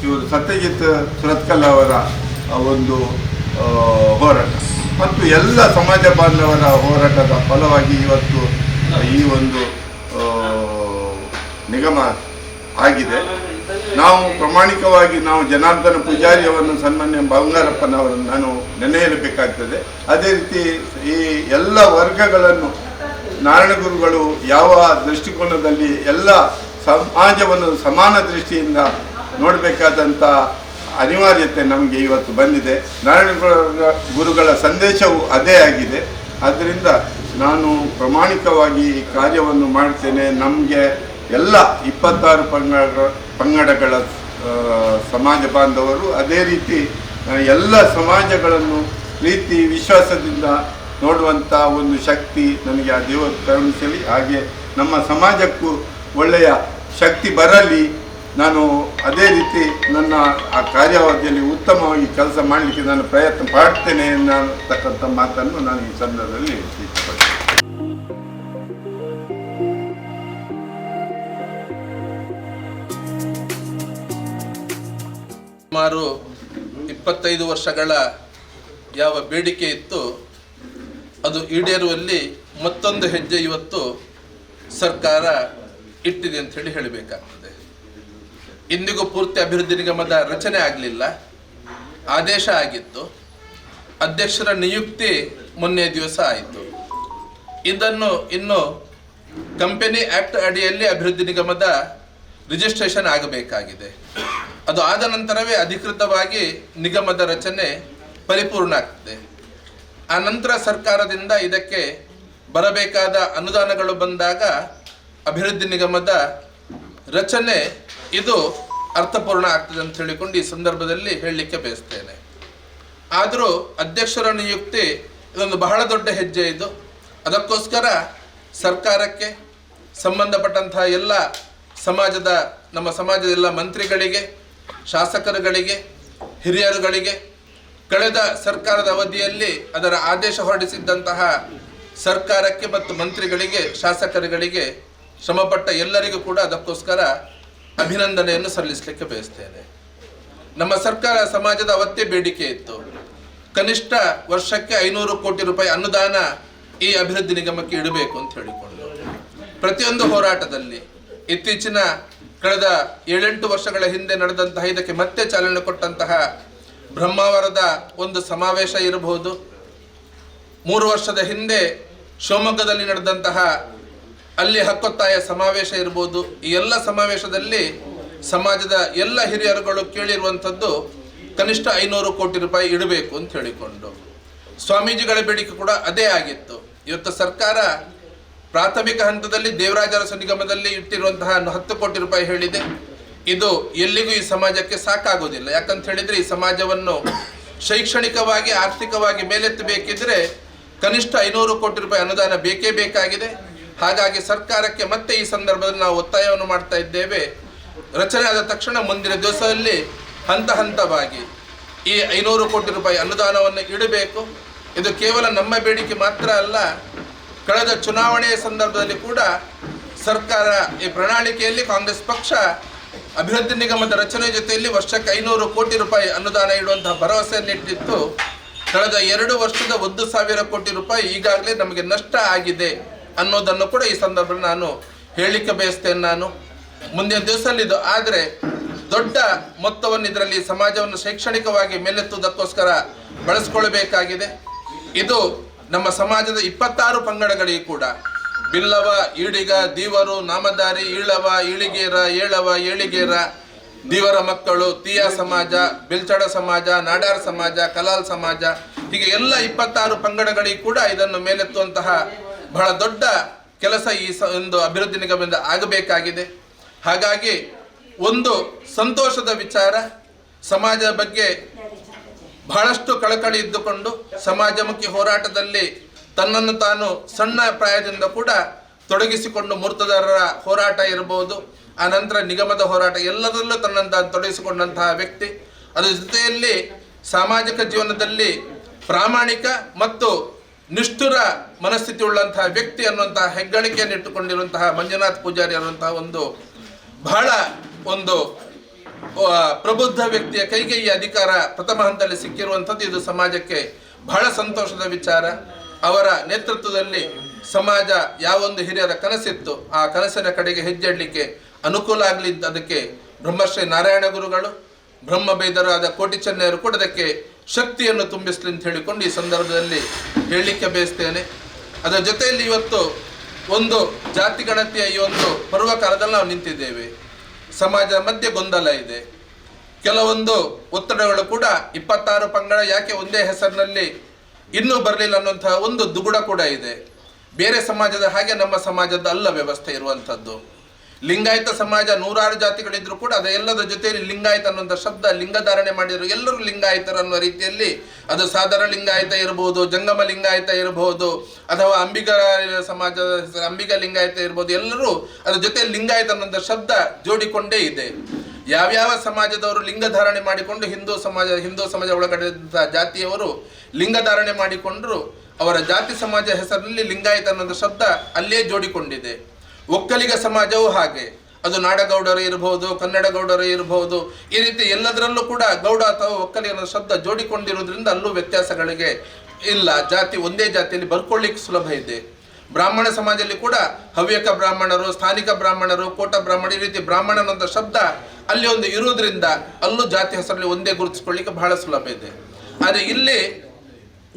ಇವರು ಸತ್ಯಜಿತ್ ಸುರತ್ಕಲ್ ಅವರ ಒಂದು ಹೋರಾಟ. ಮತ್ತು ಎಲ್ಲ ಸಮಾಜ ಬಾಂಧವರ ಹೋರಾಟದ ಫಲವಾಗಿ ಇವತ್ತು ಈ ಒಂದು ನಿಗಮ ಆಗಿದೆ. ನಾವು ಪ್ರಾಮಾಣಿಕವಾಗಿ ನಾವು ಜನಾರ್ದನ ಪೂಜಾರಿಯವರನ್ನು ಸನ್ಮಾನ್ಯ ಬಂಗಾರಪ್ಪನವರನ್ನು ನಾನು ನೆನೆಯಲೇಬೇಕಾಗ್ತದೆ ಅದೇ ರೀತಿ ಈ ಎಲ್ಲ ವರ್ಗಗಳನ್ನು ನಾರಾಯಣ ಗುರುಗಳು ಯಾವ ದೃಷ್ಟಿಕೋನದಲ್ಲಿ ಎಲ್ಲ ಸಮಾಜವನ್ನು ಸಮಾನ ದೃಷ್ಟಿಯಿಂದ ನೋಡಬೇಕಾದಂಥ ಅನಿವಾರ್ಯತೆ ನಮಗೆ ಇವತ್ತು ಬಂದಿದೆ. ನಾರಾಯಣ ಗುರುಗಳ ಸಂದೇಶವು ಅದೇ ಆಗಿದೆ. ಆದ್ದರಿಂದ ನಾನು ಪ್ರಾಮಾಣಿಕವಾಗಿ ಈ ಕಾರ್ಯವನ್ನು ಮಾಡ್ತೇನೆ. ನಮಗೆ ಎಲ್ಲ ಇಪ್ಪತ್ತಾರು ಪಂಗಡ, ಪಂಗಡಗಳ ಸಮಾಜ ಬಾಂಧವರು ಅದೇ ರೀತಿ ಎಲ್ಲ ಸಮಾಜಗಳನ್ನು ಪ್ರೀತಿ, ವಿಶ್ವಾಸದಿಂದ ನೋಡುವಂಥ ಒಂದು ಶಕ್ತಿ ನನಗೆ ಆ ದೇವರು ಕರುಣಿಸಲಿ ಹಾಗೆ ನಮ್ಮ ಸಮಾಜಕ್ಕೂ ಒಳ್ಳೆಯ ಶಕ್ತಿ ಬರಲಿ. ನಾನು ಅದೇ ರೀತಿ ನನ್ನ ಆ ಕಾರ್ಯಾವಧಿಯಲ್ಲಿ ಉತ್ತಮವಾಗಿ ಕೆಲಸ ಮಾಡಲಿಕ್ಕೆ ನಾನು ಪ್ರಯತ್ನ ಮಾಡ್ತೇನೆ ಅನ್ನತಕ್ಕಂಥ ಮಾತನ್ನು ನಾನು ಈ ಸಂದರ್ಭದಲ್ಲಿ ಸುಮಾರು ಇಪ್ಪತ್ತೈದು ವರ್ಷಗಳ ಯಾವ ಬೇಡಿಕೆ ಇತ್ತು, ಅದು ಈಡೇರುವಲ್ಲಿ ಮತ್ತೊಂದು ಹೆಜ್ಜೆ ಇವತ್ತು ಸರ್ಕಾರ ಇಟ್ಟಿದೆ ಅಂತ ಹೇಳಿ ಹೇಳಬೇಕಾಗ್ತದೆ. ಇಂದಿಗೂ ಪೂರ್ತಿ ಅಭಿವೃದ್ಧಿ ನಿಗಮದ ರಚನೆ ಆಗಲಿಲ್ಲ. ಆದೇಶ ಆಗಿತ್ತು. ಅಧ್ಯಕ್ಷರ ನಿಯುಕ್ತಿ ಮೊನ್ನೆ ದಿವಸ ಆಯಿತು. ಇದನ್ನು ಇನ್ನು ಕಂಪನಿ ಆಕ್ಟ್ ಅಡಿಯಲ್ಲಿ ಅಭಿವೃದ್ಧಿ ನಿಗಮದ ರಿಜಿಸ್ಟ್ರೇಷನ್ ಆಗಬೇಕಾಗಿದೆ. ಅದು ಆದ ನಂತರವೇ ಅಧಿಕೃತವಾಗಿ ನಿಗಮದ ರಚನೆ ಪರಿಪೂರ್ಣ ಆಗ್ತದೆ. ಆ ನಂತರ ಸರ್ಕಾರದಿಂದ ಇದಕ್ಕೆ ಬರಬೇಕಾದ ಅನುದಾನಗಳು ಬಂದಾಗ ಅಭಿವೃದ್ಧಿ ನಿಗಮದ ರಚನೆ ಇದು ಅರ್ಥಪೂರ್ಣ ಆಗ್ತದೆ ಅಂತ ಹೇಳಿಕೊಂಡು ಈ ಸಂದರ್ಭದಲ್ಲಿ ಹೇಳಲಿಕ್ಕೆ ಬಯಸ್ತೇನೆ. ಆದರೂ ಅಧ್ಯಕ್ಷರ ನಿಯುಕ್ತಿ ಇದೊಂದು ಬಹಳ ದೊಡ್ಡ ಹೆಜ್ಜೆ ಇದು. ಅದಕ್ಕೋಸ್ಕರ ಸರ್ಕಾರಕ್ಕೆ ಸಂಬಂಧಪಟ್ಟಂತಹ ಎಲ್ಲ ಸಮಾಜದ, ನಮ್ಮ ಸಮಾಜದ ಎಲ್ಲ ಮಂತ್ರಿಗಳಿಗೆ, ಶಾಸಕರುಗಳಿಗೆ, ಹಿರಿಯರುಗಳಿಗೆ ಕಳೆದ ಸರ್ಕಾರದ ಅವಧಿಯಲ್ಲಿ ಅದರ ಆದೇಶ ಹೊರಡಿಸಿದ್ದಂತಹ ಸರ್ಕಾರಕ್ಕೆ ಮತ್ತು ಮಂತ್ರಿಗಳಿಗೆ, ಶಾಸಕರುಗಳಿಗೆ ಶ್ರಮಪಟ್ಟ ಎಲ್ಲರಿಗೂ ಕೂಡ ಅದಕ್ಕೋಸ್ಕರ ಅಭಿನಂದನೆಯನ್ನು ಸಲ್ಲಿಸಲಿಕ್ಕೆ ಬಯಸ್ತೇನೆ. ನಮ್ಮ ಸರ್ಕಾರ ಸಮಾಜದ ಅವತ್ತೇ ಬೇಡಿಕೆ ಇತ್ತು. ಕನಿಷ್ಠ ವರ್ಷಕ್ಕೆ ಐನೂರು ಕೋಟಿ ರೂಪಾಯಿ ಅನುದಾನ ಈ ಅಭಿವೃದ್ಧಿ ನಿಗಮಕ್ಕೆ ಇಡಬೇಕು ಅಂತ ಹೇಳಿಕೊಂಡು. ಪ್ರತಿಯೊಂದು ಹೋರಾಟದಲ್ಲಿ ಇತ್ತೀಚಿನ ಕಳೆದ ಏಳೆಂಟು ವರ್ಷಗಳ ಹಿಂದೆ ನಡೆದಂತಹ ಇದಕ್ಕೆ ಮತ್ತೆ ಚಾಲನೆ ಕೊಟ್ಟಂತಹ ಬ್ರಹ್ಮಾವರದ ಒಂದು ಸಮಾವೇಶ ಇರಬಹುದು. ಮೂರು ವರ್ಷದ ಹಿಂದೆ ಶಿವಮೊಗ್ಗದಲ್ಲಿ ನಡೆದಂತಹ ಅಲ್ಲಿ ಹಕ್ಕೊತ್ತಾಯ ಸಮಾವೇಶ ಇರ್ಬೋದು. ಈ ಎಲ್ಲ ಸಮಾವೇಶದಲ್ಲಿ ಸಮಾಜದ ಎಲ್ಲ ಹಿರಿಯರುಗಳು ಕೇಳಿರುವಂಥದ್ದು ಕನಿಷ್ಠ ಐನೂರು ಕೋಟಿ ರೂಪಾಯಿ ಇಡಬೇಕು ಅಂತ ಹೇಳಿಕೊಂಡು. ಸ್ವಾಮೀಜಿಗಳ ಬೇಡಿಕೆ ಕೂಡ ಅದೇ ಆಗಿತ್ತು. ಇವತ್ತು ಸರ್ಕಾರ ಪ್ರಾಥಮಿಕ ಹಂತದಲ್ಲಿ ದೇವರಾಜರಸ ನಿಗಮದಲ್ಲಿ ಇಟ್ಟಿರುವಂತಹ ಹತ್ತು ಕೋಟಿ ರೂಪಾಯಿ ಹೇಳಿದೆ. ಇದು ಎಲ್ಲಿಗೂ ಈ ಸಮಾಜಕ್ಕೆ ಸಾಕಾಗೋದಿಲ್ಲ. ಯಾಕಂತ ಹೇಳಿದ್ರೆ ಈ ಸಮಾಜವನ್ನು ಶೈಕ್ಷಣಿಕವಾಗಿ, ಆರ್ಥಿಕವಾಗಿ ಮೇಲೆತ್ತಬೇಕಿದ್ರೆ ಕನಿಷ್ಠ ಐನೂರು ಕೋಟಿ ರೂಪಾಯಿ ಅನುದಾನ ಬೇಕೇ ಬೇಕಾಗಿದೆ. ಹಾಗಾಗಿ ಸರ್ಕಾರಕ್ಕೆ ಮತ್ತೆ ಈ ಸಂದರ್ಭದಲ್ಲಿ ನಾವು ಒತ್ತಾಯವನ್ನು ಮಾಡ್ತಾ ಇದ್ದೇವೆ. ರಚನೆ ಆದ ತಕ್ಷಣ ಮುಂದಿನ ದಿವಸದಲ್ಲಿ ಹಂತ ಹಂತವಾಗಿ ಈ ಐನೂರು ಕೋಟಿ ರೂಪಾಯಿ ಅನುದಾನವನ್ನು ಇಡಬೇಕು. ಇದು ಕೇವಲ ನಮ್ಮ ಬೇಡಿಕೆ ಮಾತ್ರ ಅಲ್ಲ, ಕಳೆದ ಚುನಾವಣೆಯ ಸಂದರ್ಭದಲ್ಲಿ ಕೂಡ ಸರ್ಕಾರ ಈ ಪ್ರಣಾಳಿಕೆಯಲ್ಲಿ ಕಾಂಗ್ರೆಸ್ ಪಕ್ಷ ಅಭಿವೃದ್ಧಿ ನಿಗಮದ ರಚನೆ ಜೊತೆಯಲ್ಲಿ ವರ್ಷಕ್ಕೆ ಐನೂರು ಕೋಟಿ ರೂಪಾಯಿ ಅನುದಾನ ಇಡುವಂತಹ ಭರವಸೆಯನ್ನಿಟ್ಟಿತ್ತು ಕಳೆದ ಎರಡು ವರ್ಷದ ಒಂದು ಸಾವಿರ ಕೋಟಿ ರೂಪಾಯಿ ಈಗಾಗಲೇ ನಮಗೆ ನಷ್ಟ ಆಗಿದೆ. ಅನ್ನೋದನ್ನು ಕೂಡ ಈ ಸಂದರ್ಭದಲ್ಲಿ ನಾನು ಹೇಳಿಕೆ ಬಯಸ್ತೇನೆ ನಾನು. ಮುಂದಿನ ದಿವಸದಲ್ಲಿ ಇದು ಆದರೆ ದೊಡ್ಡ ಮೊತ್ತವನ್ನು ಇದರಲ್ಲಿ ಸಮಾಜವನ್ನು ಶೈಕ್ಷಣಿಕವಾಗಿ ಮೇಲೆತ್ತುವುದಕ್ಕೋಸ್ಕರ ಬಳಸ್ಕೊಳ್ಬೇಕಾಗಿದೆ. ಇದು ನಮ್ಮ ಸಮಾಜದ ಇಪ್ಪತ್ತಾರು ಪಂಗಡಗಳಿಗೆ ಕೂಡ. ಬಿಲ್ಲವ, ಈಡಿಗ, ದೀವರು, ನಾಮದಾರಿ, ಈಳವ, ಈಳಿಗೇರ, ಏಳವ, ಏಳಿಗೇರ, ದೀವರ ಮಕ್ಕಳು, ತೀಯ ಸಮಾಜ, ಬಿಲ್ಚಡ ಸಮಾಜ, ನಾಡಾರ್ ಸಮಾಜ, ಕಲಾಲ್ ಸಮಾಜ, ಹೀಗೆ ಎಲ್ಲ ಇಪ್ಪತ್ತಾರು ಪಂಗಡಗಳಿಗೆ ಕೂಡ ಇದನ್ನು ಮೇಲೆತ್ತುವಂತಹ ಬಹಳ ದೊಡ್ಡ ಕೆಲಸ ಈ ಒಂದು ಅಭಿವೃದ್ಧಿ ನಿಗಮದಿಂದ ಆಗಬೇಕಾಗಿದೆ. ಹಾಗಾಗಿ ಒಂದು ಸಂತೋಷದ ವಿಚಾರ, ಸಮಾಜದ ಬಗ್ಗೆ ಬಹಳಷ್ಟು ಕಳಕಳಿ ಇದ್ದುಕೊಂಡು ಸಮಾಜಮುಖಿ ಹೋರಾಟದಲ್ಲಿ ತನ್ನನ್ನು ತಾನು ಸಣ್ಣ ಪ್ರಾಯದಿಂದ ಕೂಡ ತೊಡಗಿಸಿಕೊಂಡು ಮೂರ್ತದಾರರ ಹೋರಾಟ ಇರಬಹುದು. ಆ ನಂತರ ನಿಗಮದ ಹೋರಾಟ ಎಲ್ಲದರಲ್ಲೂ ತನ್ನನ್ನು ತಾನು ತೊಡಗಿಸಿಕೊಂಡಂತಹ ವ್ಯಕ್ತಿ. ಅದರ ಜೊತೆಯಲ್ಲಿ ಸಾಮಾಜಿಕ ಜೀವನದಲ್ಲಿ ಪ್ರಾಮಾಣಿಕ ಮತ್ತು ನಿಷ್ಠುರ ಮನಸ್ಥಿತಿ ಉಳ್ಳಂತಹ ವ್ಯಕ್ತಿ ಅನ್ನುವಂತಹ ಹೆಗ್ಗಳಿಕೆಯನ್ನು ಇಟ್ಟುಕೊಂಡಿರುವಂತಹ ಮಂಜುನಾಥ್ ಪೂಜಾರಿ ಅನ್ನುವಂತಹ ಒಂದು ಬಹಳ ಒಂದು ಪ್ರಬುದ್ಧ ವ್ಯಕ್ತಿಯ ಕೈಗೆ ಈ ಅಧಿಕಾರ ಪ್ರಥಮ ಹಂತದಲ್ಲಿ ಸಿಕ್ಕಿರುವಂಥದ್ದು ಇದು ಸಮಾಜಕ್ಕೆ ಬಹಳ ಸಂತೋಷದ ವಿಚಾರ. ಅವರ ನೇತೃತ್ವದಲ್ಲಿ ಸಮಾಜ ಯಾವೊಂದು ಹಿರಿಯರ ಕನಸಿತ್ತು, ಆ ಕನಸಿನ ಕಡೆಗೆ ಹೆಜ್ಜೆಡ್ಲಿಕ್ಕೆ ಅನುಕೂಲ ಆಗಲಿ ಅದಕ್ಕೆ ಬ್ರಹ್ಮಶ್ರೀ ನಾರಾಯಣ ಗುರುಗಳು ಬ್ರಹ್ಮ ಬೈದರಾದ ಕೋಟಿ ಕೂಡ ಅದಕ್ಕೆ ಶಕ್ತಿಯನ್ನು ತುಂಬಿಸಲಿ ಅಂತ ಹೇಳಿಕೊಂಡು ಈ ಸಂದರ್ಭದಲ್ಲಿ ಹೇಳಲಿಕ್ಕೆ ಬಯಸ್ತೇನೆ. ಅದರ ಜೊತೆಯಲ್ಲಿ ಇವತ್ತು ಒಂದು ಜಾತಿ ಗಣತಿಯ ಈ ಒಂದು ಪರ್ವ ಕಾಲದಲ್ಲಿ ನಾವು ನಿಂತಿದ್ದೇವೆ. ಸಮಾಜದ ಮಧ್ಯೆ ಗೊಂದಲ ಇದೆ. ಕೆಲವೊಂದು ಒತ್ತಡಗಳು ಕೂಡ ಇಪ್ಪತ್ತಾರು ಪಂಗಡ ಯಾಕೆ ಒಂದೇ ಹೆಸರಿನಲ್ಲಿ ಇನ್ನೂ ಬರಲಿಲ್ಲ ಅನ್ನುವಂತಹ ಒಂದು ದುಗುಡ ಕೂಡ ಇದೆ. ಬೇರೆ ಸಮಾಜದ ಹಾಗೆ ನಮ್ಮ ಸಮಾಜದ ಅಲ್ಲ ವ್ಯವಸ್ಥೆ ಇರುವಂಥದ್ದು. ಲಿಂಗಾಯತ ಸಮಾಜ ನೂರಾರು ಜಾತಿಗಳಿದ್ರು ಕೂಡ ಅದೆಲ್ಲದರ ಜೊತೆಯಲ್ಲಿ ಲಿಂಗಾಯತ ಅನ್ನುವಂಥ ಶಬ್ದ ಲಿಂಗಧಾರಣೆ ಮಾಡಿದ್ರು. ಎಲ್ಲರೂ ಲಿಂಗಾಯತರು ಅನ್ನುವ ರೀತಿಯಲ್ಲಿ ಅದು ಸಾಧಾರಣ ಲಿಂಗಾಯತ ಇರಬಹುದು ಜಂಗಮ ಲಿಂಗಾಯತ ಇರಬಹುದು ಅಥವಾ ಅಂಬಿಗ ಸಮಾಜದ ಅಂಬಿಗ ಲಿಂಗಾಯತ ಇರಬಹುದು ಎಲ್ಲರೂ ಅದ್ರ ಜೊತೆ ಲಿಂಗಾಯತ ಅನ್ನುವಂಥ ಶಬ್ದ ಜೋಡಿಕೊಂಡೇ ಇದೆ. ಯಾವ್ಯಾವ ಸಮಾಜದವರು ಲಿಂಗಧಾರಣೆ ಮಾಡಿಕೊಂಡು ಹಿಂದೂ ಸಮಾಜ ಹಿಂದೂ ಸಮಾಜ ಒಳಗಡೆ ಜಾತಿಯವರು ಲಿಂಗಧಾರಣೆ ಮಾಡಿಕೊಂಡ್ರು, ಅವರ ಜಾತಿ ಸಮಾಜ ಹೆಸರಿನಲ್ಲಿ ಲಿಂಗಾಯತ ಅನ್ನೋದು ಶಬ್ದ ಅಲ್ಲೇ ಜೋಡಿಕೊಂಡಿದೆ. ಒಕ್ಕಲಿಗ ಸಮಾಜವೂ ಹಾಗೆ. ಅದು ನಾಡಗೌಡರು ಇರಬಹುದು ಕನ್ನಡ ಗೌಡರು ಇರಬಹುದು ಈ ರೀತಿ ಎಲ್ಲದರಲ್ಲೂ ಕೂಡ ಗೌಡ ಅಥವಾ ಒಕ್ಕಲಿಗ ಅನ್ನೋ ಶಬ್ದ ಜೋಡಿಕೊಂಡಿರುವುದರಿಂದ ಅಲ್ಲೂ ವ್ಯತ್ಯಾಸಗಳಿಗೆ ಇಲ್ಲ. ಜಾತಿ ಒಂದೇ ಜಾತಿಯಲ್ಲಿ ಬರ್ಕೊಳ್ಳಿಕ್ಕೆ ಸುಲಭ ಇದೆ. ಬ್ರಾಹ್ಮಣ ಸಮಾಜದಲ್ಲಿ ಕೂಡ ಹವ್ಯಕ ಬ್ರಾಹ್ಮಣರು, ಸ್ಥಾನಿಕ ಬ್ರಾಹ್ಮಣರು, ಕೋಟ ಬ್ರಾಹ್ಮಣ ಈ ರೀತಿ ಬ್ರಾಹ್ಮಣ ಅನ್ನೋ ಶಬ್ದ ಅಲ್ಲಿ ಒಂದು ಇರುವುದರಿಂದ ಅಲ್ಲೂ ಜಾತಿ ಹೆಸರಲ್ಲಿ ಒಂದೇ ಗುರುತಿಸ್ಕೊಳ್ಳಿಕ್ಕೆ ಬಹಳ ಸುಲಭ ಇದೆ. ಆದರೆ ಇಲ್ಲಿ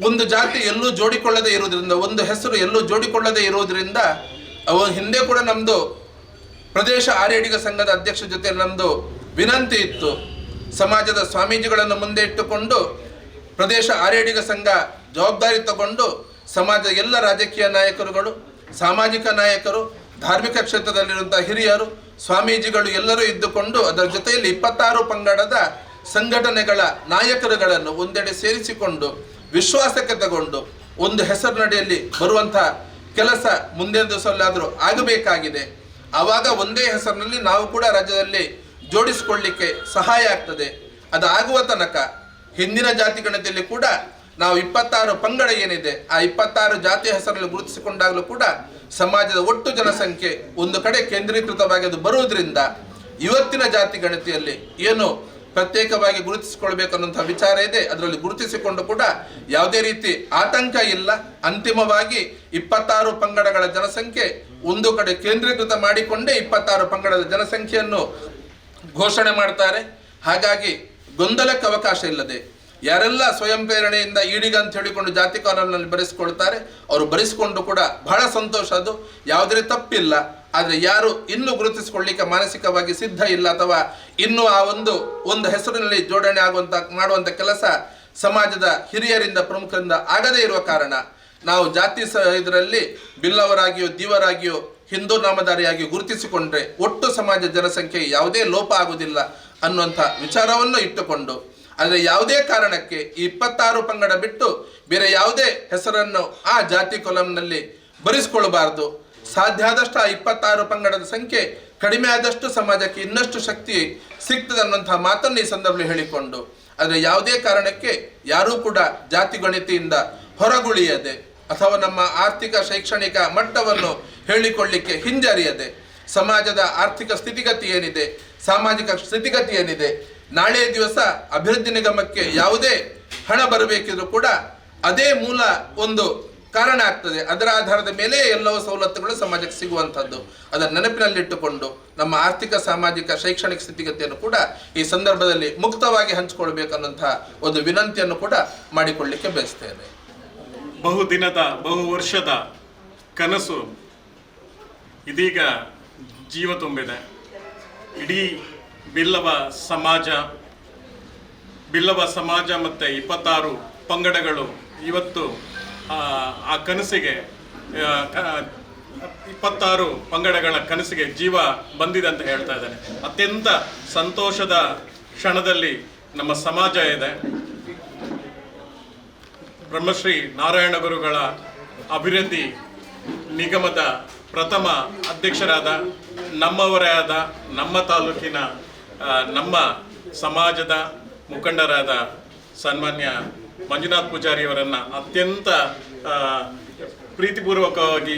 ಒಂದು ಜಾತಿ ಎಲ್ಲೂ ಜೋಡಿಕೊಳ್ಳದೆ ಇರುವುದರಿಂದ, ಒಂದು ಹೆಸರು ಎಲ್ಲೂ ಜೋಡಿಕೊಳ್ಳದೆ ಇರುವುದರಿಂದ ಅವ ಹಿಂದೆ ಕೂಡ ನಮ್ದು ಪ್ರದೇಶ ಆರ್ಯಡಿಗ ಸಂಘದ ಅಧ್ಯಕ್ಷ ಜೊತೆ ನಮ್ಮದು ವಿನಂತಿ ಇತ್ತು. ಸಮಾಜದ ಸ್ವಾಮೀಜಿಗಳನ್ನು ಮುಂದೆ ಇಟ್ಟುಕೊಂಡು ಪ್ರದೇಶ ಆರ್ಯಡಿಗ ಸಂಘ ಜವಾಬ್ದಾರಿ ತಗೊಂಡು ಸಮಾಜದ ಎಲ್ಲ ರಾಜಕೀಯ ನಾಯಕರುಗಳು, ಸಾಮಾಜಿಕ ನಾಯಕರು, ಧಾರ್ಮಿಕ ಕ್ಷೇತ್ರದಲ್ಲಿರುವಂತಹ ಹಿರಿಯರು, ಸ್ವಾಮೀಜಿಗಳು ಎಲ್ಲರೂ ಇದ್ದುಕೊಂಡು ಅದರ ಜೊತೆಯಲ್ಲಿ ಇಪ್ಪತ್ತಾರು ಪಂಗಡದ ಸಂಘಟನೆಗಳ ನಾಯಕರುಗಳನ್ನು ಒಂದೆಡೆ ಸೇರಿಸಿಕೊಂಡು ವಿಶ್ವಾಸಕ್ಕೆ ತಗೊಂಡು ಒಂದು ಹೆಸರಿನಡಿಯಲ್ಲಿ ಬರುವಂತಹ ಕೆಲಸ ಮುಂದಿನ ದಿವಸಲ್ಲಾದರೂ ಆಗಬೇಕಾಗಿದೆ. ಆವಾಗ ಒಂದೇ ಹೆಸರಿನಲ್ಲಿ ನಾವು ಕೂಡ ರಾಜ್ಯದಲ್ಲಿ ಜೋಡಿಸಿಕೊಳ್ಳಿಕ್ಕೆ ಸಹಾಯ ಆಗ್ತದೆ. ಅದಾಗುವ ತನಕ ಹಿಂದಿನ ಜಾತಿ ಗಣತಿಯಲ್ಲಿ ಕೂಡ ನಾವು ಇಪ್ಪತ್ತಾರು ಪಂಗಡ ಏನಿದೆ, ಆ ಇಪ್ಪತ್ತಾರು ಜಾತಿ ಹೆಸರಲ್ಲಿ ಗುರುತಿಸಿಕೊಂಡಾಗಲೂ ಕೂಡ ಸಮಾಜದ ಒಟ್ಟು ಜನಸಂಖ್ಯೆ ಒಂದು ಕಡೆ ಕೇಂದ್ರೀಕೃತವಾಗಿ ಅದು ಬರುವುದರಿಂದ ಇವತ್ತಿನ ಜಾತಿ ಗಣತಿಯಲ್ಲಿ ಏನು ಪ್ರತ್ಯೇಕವಾಗಿ ಗುರುತಿಸಿಕೊಳ್ಬೇಕನ್ನುವಂತಹ ವಿಚಾರ ಇದೆ. ಅದರಲ್ಲಿ ಗುರುತಿಸಿಕೊಂಡು ಕೂಡ ಯಾವುದೇ ರೀತಿ ಆತಂಕ ಇಲ್ಲ. ಅಂತಿಮವಾಗಿ ಇಪ್ಪತ್ತಾರು ಪಂಗಡಗಳ ಜನಸಂಖ್ಯೆ ಒಂದು ಕಡೆ ಕೇಂದ್ರೀಕೃತ ಮಾಡಿಕೊಂಡೇ ಇಪ್ಪತ್ತಾರು ಪಂಗಡದ ಜನಸಂಖ್ಯೆಯನ್ನು ಘೋಷಣೆ ಮಾಡ್ತಾರೆ. ಹಾಗಾಗಿ ಗೊಂದಲಕ್ಕೆ ಅವಕಾಶ ಇಲ್ಲದೆ ಯಾರೆಲ್ಲ ಸ್ವಯಂ ಪ್ರೇರಣೆಯಿಂದ ಈಡಿಗ ಅಂತ ಹೇಳಿಕೊಂಡು ಜಾತಿ ಕಾನೂನಲ್ಲಿ ಬರೆಸಿಕೊಳ್ತಾರೆ, ಅವರು ಬರೆಸಿಕೊಂಡು ಕೂಡ ಬಹಳ ಸಂತೋಷ. ಅದು ಯಾವುದೇ ತಪ್ಪಿಲ್ಲ. ಆದರೆ ಯಾರು ಇನ್ನೂ ಗುರುತಿಸಿಕೊಳ್ಳಿಕ್ಕೆ ಮಾನಸಿಕವಾಗಿ ಸಿದ್ಧ ಇಲ್ಲ ಅಥವಾ ಇನ್ನೂ ಆ ಒಂದು ಒಂದು ಹೆಸರಿನಲ್ಲಿ ಜೋಡಣೆ ಆಗುವಂತ, ಮಾಡುವಂತ ಕೆಲಸ ಸಮಾಜದ ಹಿರಿಯರಿಂದ, ಪ್ರಮುಖರಿಂದ ಆಗದೇ ಇರುವ ಕಾರಣ ನಾವು ಜಾತಿ ಸ ಇದರಲ್ಲಿ ಬಿಲ್ಲವರಾಗಿಯೋ, ದೀವರಾಗಿಯೋ, ಹಿಂದೂ ನಾಮಧಾರಿಯಾಗಿ ಗುರುತಿಸಿಕೊಂಡ್ರೆ ಒಟ್ಟು ಸಮಾಜ ಜನಸಂಖ್ಯೆ ಯಾವುದೇ ಲೋಪ ಆಗುವುದಿಲ್ಲ ಅನ್ನುವಂಥ ವಿಚಾರವನ್ನು ಇಟ್ಟುಕೊಂಡು, ಆದರೆ ಯಾವುದೇ ಕಾರಣಕ್ಕೆ ಈ ಇಪ್ಪತ್ತಾರು ಪಂಗಡ ಬಿಟ್ಟು ಬೇರೆ ಯಾವುದೇ ಹೆಸರನ್ನು ಆ ಜಾತಿ ಕೊಲಂನಲ್ಲಿ ಬರೆಸಿಕೊಳ್ಳಬಾರದು. ಸಾಧ್ಯ ಆದಷ್ಟು ಆ ಇಪ್ಪತ್ತಾರು ಪಂಗಡದ ಸಂಖ್ಯೆ ಕಡಿಮೆ ಆದಷ್ಟು ಸಮಾಜಕ್ಕೆ ಇನ್ನಷ್ಟು ಶಕ್ತಿ ಸಿಗ್ತದೆ ಅನ್ನುವಂತಹ ಮಾತನ್ನು ಈ ಸಂದರ್ಭದಲ್ಲಿ ಹೇಳಿಕೊಂಡು, ಆದರೆ ಯಾವುದೇ ಕಾರಣಕ್ಕೆ ಯಾರೂ ಕೂಡ ಜಾತಿ ಗಣಿತಿಯಿಂದ ಹೊರಗುಳಿಯದೆ ಅಥವಾ ನಮ್ಮ ಆರ್ಥಿಕ ಶೈಕ್ಷಣಿಕ ಮಟ್ಟವನ್ನು ಹೇಳಿಕೊಳ್ಳಿಕ್ಕೆ ಹಿಂಜರಿಯದೆ, ಸಮಾಜದ ಆರ್ಥಿಕ ಸ್ಥಿತಿಗತಿ ಏನಿದೆ, ಸಾಮಾಜಿಕ ಸ್ಥಿತಿಗತಿ ಏನಿದೆ, ನಾಳೆ ದಿವಸ ಅಭಿವೃದ್ಧಿ ನಿಗಮಕ್ಕೆ ಯಾವುದೇ ಹಣ ಬರಬೇಕಿದ್ರೂ ಕೂಡ ಅದೇ ಮೂಲ ಒಂದು ಕಾರಣ ಆಗ್ತದೆ. ಅದರ ಆಧಾರದ ಮೇಲೆ ಎಲ್ಲವೂ ಸವಲತ್ತುಗಳು ಸಮಾಜಕ್ಕೆ ಸಿಗುವಂಥದ್ದು. ಅದರ ನೆನಪಿನಲ್ಲಿಟ್ಟುಕೊಂಡು ನಮ್ಮ ಆರ್ಥಿಕ, ಸಾಮಾಜಿಕ, ಶೈಕ್ಷಣಿಕ ಸ್ಥಿತಿಗತಿಯನ್ನು ಕೂಡ ಈ ಸಂದರ್ಭದಲ್ಲಿ ಮುಕ್ತವಾಗಿ ಹಂಚಿಕೊಳ್ಬೇಕನ್ನುವಂತಹ ಒಂದು ವಿನಂತಿಯನ್ನು ಕೂಡ ಮಾಡಿಕೊಳ್ಳಿಕ್ಕೆ ಬಯಸ್ತೇನೆ. ಬಹುದಿನದ ಬಹು ವರ್ಷದ ಕನಸು ಇದೀಗ ಜೀವ ತುಂಬಿದೆ. ಇಡೀ ಬಿಲ್ಲವ ಸಮಾಜ ಬಿಲ್ಲವ ಸಮಾಜ ಮತ್ತು ಇಪ್ಪತ್ತಾರು ಪಂಗಡಗಳು ಇವತ್ತು ಆ, ಕನಸಿಗೆ ಇಪ್ಪತ್ತಾರು ಪಂಗಡಗಳ ಕನಸಿಗೆ ಜೀವ ಬಂದಿದೆ ಅಂತ ಹೇಳ್ತಾ ಇದ್ದಾನೆ. ಅತ್ಯಂತ ಸಂತೋಷದ ಕ್ಷಣದಲ್ಲಿ ನಮ್ಮ ಸಮಾಜ ಇದೆ. ಬ್ರಹ್ಮಶ್ರೀ ನಾರಾಯಣ ಗುರುಗಳ ಅಭಿವೃದ್ಧಿ ನಿಗಮದ ಪ್ರಥಮ ಅಧ್ಯಕ್ಷರಾದ ನಮ್ಮವರೇ ಆದ ನಮ್ಮ ತಾಲೂಕಿನ ನಮ್ಮ ಸಮಾಜದ ಮುಖಂಡರಾದ ಸನ್ಮಾನ್ಯ ಮಂಜುನಾಥ್ ಪೂಜಾರಿಯವರನ್ನು ಅತ್ಯಂತ ಪ್ರೀತಿಪೂರ್ವಕವಾಗಿ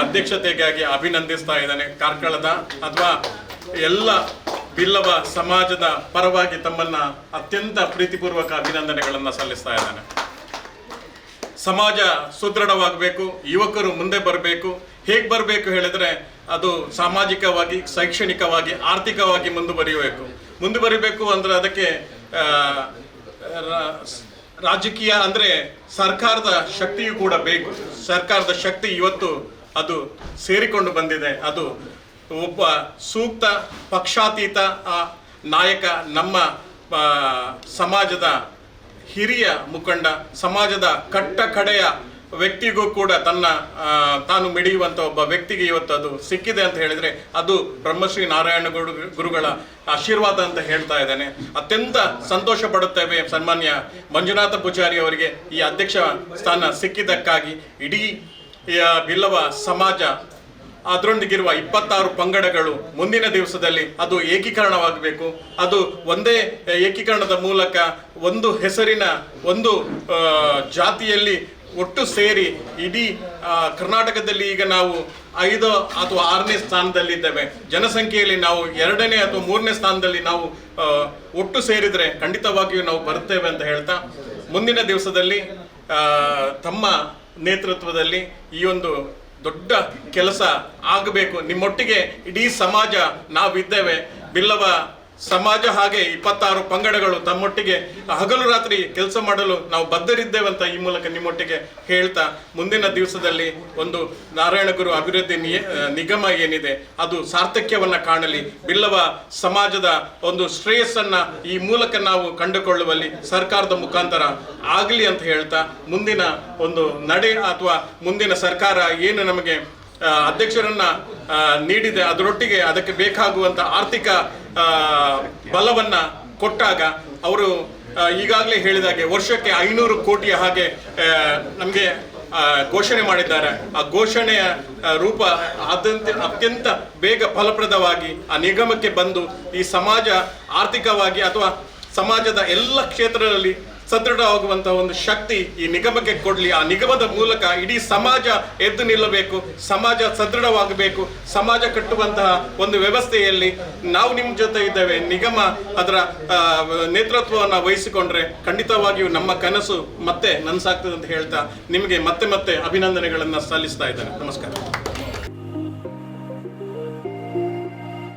ಅಧ್ಯಕ್ಷತೆಗಾಗಿ ಅಭಿನಂದಿಸ್ತಾ ಇದ್ದಾನೆ. ಕಾರ್ಕಳದ ಅಥವಾ ಎಲ್ಲ ಬಿಲ್ಲವ ಸಮಾಜದ ಪರವಾಗಿ ತಮ್ಮನ್ನ ಅತ್ಯಂತ ಪ್ರೀತಿಪೂರ್ವಕ ಅಭಿನಂದನೆಗಳನ್ನು ಸಲ್ಲಿಸ್ತಾ ಇದ್ದಾನೆ. ಸಮಾಜ ಸುದೃಢವಾಗಬೇಕು, ಯುವಕರು ಮುಂದೆ ಬರಬೇಕು. ಹೇಗೆ ಬರಬೇಕು ಹೇಳಿದ್ರೆ ಅದು ಸಾಮಾಜಿಕವಾಗಿ, ಶೈಕ್ಷಣಿಕವಾಗಿ, ಆರ್ಥಿಕವಾಗಿ ಮುಂದುವರಿಯಬೇಕು ಮುಂದುವರಿಬೇಕು ಅಂದ್ರೆ ಅದಕ್ಕೆ ರಾಜಕೀಯ ಅಂದ್ರೆ ಸರ್ಕಾರದ ಶಕ್ತಿಯು ಕೂಡ ಬೇಕು. ಸರ್ಕಾರದ ಶಕ್ತಿ ಇವತ್ತು ಅದು ಸೇರಿಕೊಂಡು ಬಂದಿದೆ. ಅದು ಒಬ್ಬ ಸೂಕ್ತ, ಪಕ್ಷಾತೀತ ನಾಯಕ ನಮ್ಮ ಸಮಾಜದ ಹಿರಿಯ ಮುಖಂಡ, ಸಮಾಜದ ಕಟ್ಟ ಕಡೆಯ ವ್ಯಕ್ತಿಗೂ ಕೂಡ ತನ್ನ ತಾನು ಮಿಡಿಯುವಂತ ಒಬ್ಬ ವ್ಯಕ್ತಿಗೆ ಇವತ್ತು ಅದು ಸಿಕ್ಕಿದೆ ಅಂತ ಹೇಳಿದ್ರೆ ಅದು ಬ್ರಹ್ಮಶ್ರೀ ನಾರಾಯಣ ಗುರು, ಗುರುಗಳ ಆಶೀರ್ವಾದ ಅಂತ ಹೇಳ್ತಾ ಇದ್ದಾನೆ. ಅತ್ಯಂತ ಸಂತೋಷ ಪಡುತ್ತೇವೆ ಸನ್ಮಾನ್ಯ ಮಂಜುನಾಥ ಪೂಜಾರಿ ಅವರಿಗೆ ಈ ಅಧ್ಯಕ್ಷ ಸ್ಥಾನ ಸಿಕ್ಕಿದ್ದಕ್ಕಾಗಿ. ಇಡೀ ಬಿಲ್ಲವ ಸಮಾಜ ಅದರೊಂದಿಗಿರುವ ಇಪ್ಪತ್ತಾರು ಪಂಗಡಗಳು ಮುಂದಿನ ದಿವಸದಲ್ಲಿ ಅದು ಏಕೀಕರಣವಾಗಬೇಕು. ಅದು ಒಂದೇ ಏಕೀಕರಣದ ಮೂಲಕ ಒಂದು ಹೆಸರಿನ ಒಂದು ಜಾತಿಯಲ್ಲಿ ಒಟ್ಟು ಸೇರಿ ಇಡೀ ಕರ್ನಾಟಕದಲ್ಲಿ ಈಗ ನಾವು ಐದು ಅಥವಾ ಆರನೇ ಸ್ಥಾನದಲ್ಲಿದ್ದೇವೆ. ಜನಸಂಖ್ಯೆಯಲ್ಲಿ ನಾವು ಎರಡನೇ ಅಥವಾ ಮೂರನೇ ಸ್ಥಾನದಲ್ಲಿ ನಾವು ಒಟ್ಟು ಸೇರಿದರೆ ಖಂಡಿತವಾಗಿಯೂ ನಾವು ಬರುತ್ತೇವೆ ಅಂತ ಹೇಳ್ತಾ, ಮುಂದಿನ ದಿವಸದಲ್ಲಿ ತಮ್ಮ ನೇತೃತ್ವದಲ್ಲಿ ಈ ಒಂದು ದೊಡ್ಡ ಕೆಲಸ ಆಗಬೇಕು. ನಿಮ್ಮೊಟ್ಟಿಗೆ ಇಡೀ ಸಮಾಜ ನಾವಿದ್ದೇವೆ. ಬಿಲ್ಲವ ಸಮಾಜ ಹಾಗೆ ಇಪ್ಪತ್ತಾರು ಪಂಗಡಗಳು ತಮ್ಮೊಟ್ಟಿಗೆ ಹಗಲು ರಾತ್ರಿ ಕೆಲಸ ಮಾಡಲು ನಾವು ಬದ್ಧರಿದ್ದೇವೆ ಅಂತ ಈ ಮೂಲಕ ನಿಮ್ಮೊಟ್ಟಿಗೆ ಹೇಳ್ತಾ ಮುಂದಿನ ದಿವಸದಲ್ಲಿ ಒಂದು ನಾರಾಯಣಗುರು ಅಭಿವೃದ್ಧಿ ನಿಯ- ನಿಗಮ ಏನಿದೆ ಅದು ಸಾರ್ಥಕ್ಯವನ್ನ ಕಾಣಲಿ. ಬಿಲ್ಲವ ಸಮಾಜದ ಒಂದು ಶ್ರೇಯಸ್ಸನ್ನ ಈ ಮೂಲಕ ನಾವು ಕಂಡುಕೊಳ್ಳುವಲ್ಲಿ ಸರ್ಕಾರದ ಮುಖಾಂತರ ಆಗಲಿ ಅಂತ ಹೇಳ್ತಾ ಮುಂದಿನ ಒಂದು ನಡೆ ಅಥವಾ ಮುಂದಿನ ಸರ್ಕಾರ ಏನು ನಮಗೆ ಅಧ್ಯಕ್ಷರನ್ನ ನೀಡಿದೆ. ಅದರೊಟ್ಟಿಗೆ ಅದಕ್ಕೆ ಬೇಕಾಗುವಂತ ಆರ್ಥಿಕ ಬಲವನ್ನ ಕೊಟ್ಟಾಗ ಅವರು ಈಗಾಗಲೇ ಹೇಳಿದಾಗೆ ವರ್ಷಕ್ಕೆ ಐನೂರು ಕೋಟಿಯ ಹಾಗೆ ನಮಗೆ ಘೋಷಣೆ ಮಾಡಿದ್ದಾರೆ. ಆ ಘೋಷಣೆಯ ರೂಪ ಅದಂತ ಅತ್ಯಂತ ಬೇಗ ಫಲಪ್ರದವಾಗಿ ಆ ನಿಗಮಕ್ಕೆ ಬಂದು ಈ ಸಮಾಜ ಆರ್ಥಿಕವಾಗಿ ಅಥವಾ ಸಮಾಜದ ಎಲ್ಲ ಕ್ಷೇತ್ರದಲ್ಲಿ ಸದೃಢವಾಗುವಂತಹ ಒಂದು ಶಕ್ತಿ ಈ ನಿಗಮಕ್ಕೆ ಕೊಡ್ಲಿ. ಆ ನಿಗಮದ ಮೂಲಕ ಇಡೀ ಸಮಾಜ ಎದ್ದು ನಿಲ್ಲಬೇಕು. ಸಮಾಜ ಸದೃಢವಾಗಬೇಕು. ಸಮಾಜ ಕಟ್ಟುವಂತಹ ಒಂದು ವ್ಯವಸ್ಥೆಯಲ್ಲಿ ನಾವು ನಿಮ್ಮ ಜೊತೆ ಇದ್ದೇವೆ. ನಿಗಮ ಅದರ ನೇತೃತ್ವವನ್ನು ವಹಿಸಿಕೊಂಡ್ರೆ ಖಂಡಿತವಾಗಿಯೂ ನಮ್ಮ ಕನಸು ಮತ್ತೆ ನನ್ಸಾಗ್ತದೆ ಅಂತ ಹೇಳ್ತಾ ನಿಮಗೆ ಮತ್ತೆ ಮತ್ತೆ ಅಭಿನಂದನೆಗಳನ್ನು ಸಲ್ಲಿಸ್ತಾ ಇದ್ದೇನೆ. ನಮಸ್ಕಾರ.